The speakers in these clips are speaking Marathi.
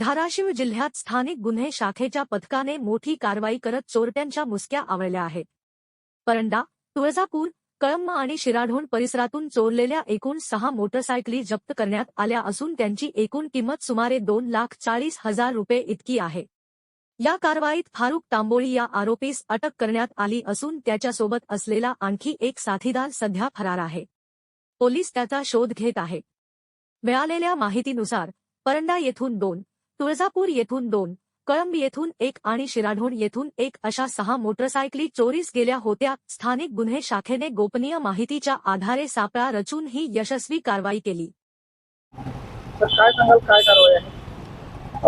धाराशिव जिल्ह्यात स्थानिक गुन्हे शाखेच्या पथकाने मोठी कारवाई करत चोरट्यांच्या मुसक्या आवळल्या आहेत. परंडा तुळजापूर कळंब आणि शिराढोण परिसरातून चोरलेल्या एकूण सहा मोटरसायकली जप्त करण्यात आल्या असून त्यांची एकूण किंमत सुमारे दोन लाख चाळीस हजार रुपये इतकी आहे. या कारवाईत फारुक तांबोळी या आरोपीस अटक करण्यात आली असून त्याच्यासोबत असलेला आणखी एक साथीदार सध्या फरार आहे. पोलीस त्याचा शोध घेत आहे. मिळालेल्या माहितीनुसार परंडा येथून दोन तुळजापूर येथून दोन कळंब येथून एक आणि शिराढोण येथून एक अशा सहा मोटरसायकली चोरीस गेल्या होत्या. स्थानिक गुन्हे शाखेने गोपनीय माहितीच्या आधारे सापळा रचून ही यशस्वी कारवाई केली. तर काय सांगाल काय कारवाई आहे?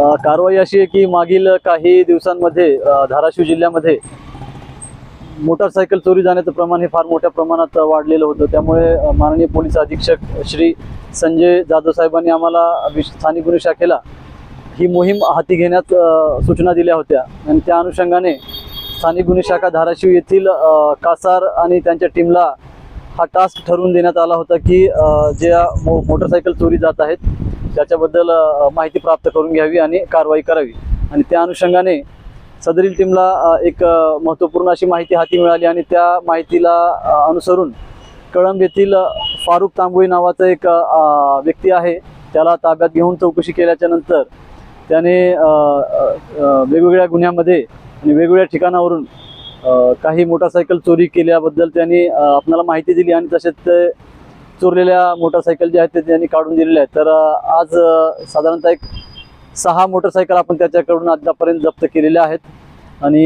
अ, कारवाई अशी आहे की मागील काही दिवसांमध्ये अ, धाराशिव जिल्ह्यामध्ये मोटारसायकल चोरी जाण्याचं प्रमाण हे फार मोठ्या प्रमाणात वाढलेलं होतं. त्यामुळे अ, माननीय पोलीस अधीक्षक श्री संजय जाधव साहेबांनी आम्हाला विश- स्थानिक गुन्हे शाखेला ही मोहीम हाती घेण्यात सूचना दिल्या होत्या. आणि त्या अनुषंगाने स्थानिक गुन्हे शाखा धाराशिव येथील कासार आणि त्यांच्या टीमला हा टास्क ठरवून देण्यात आला होता की ज्या मो मोटरसायकल चोरी जात आहेत त्याच्याबद्दल माहिती प्राप्त करून घ्यावी आणि कारवाई करावी. आणि त्या अनुषंगाने सदरील टीमला एक महत्त्वपूर्ण अशी माहिती हाती मिळाली आणि त्या माहितीला अनुसरून कळंब येथील फारुख तांबोळी नावाचा एक व्यक्ती आहे. त्याला ताब्यात घेऊन चौकशी केल्याच्यानंतर त्याने वेगवेगळ्या गुन्ह्यामध्ये आणि वेगवेगळ्या ठिकाणावरून काही मोटारसायकल चोरी केल्याबद्दल त्यांनी आपल्याला माहिती दिली आणि तसेच ते चोरलेल्या मोटरसायकल ज्या आहेत ते त्यांनी काढून दिलेल्या आहेत. तर आज साधारणतः एक सहा मोटरसायकल आपण त्याच्याकडून आतापर्यंत जप्त केलेल्या आहेत. आणि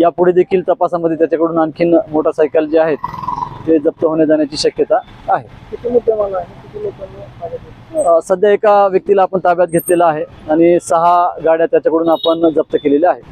यापुढे देखील तपासामध्ये त्याच्याकडून आणखीन मोटरसायकल जे आहेत ते जप्त होण्या जाण्याची शक्यता आहे. सध्या एका व्यक्तीला आपण ताब्यात घेतलेला आहे आणि सहा गाड्या त्याच्याकडून आपण जप्त केलेल्या आहेत.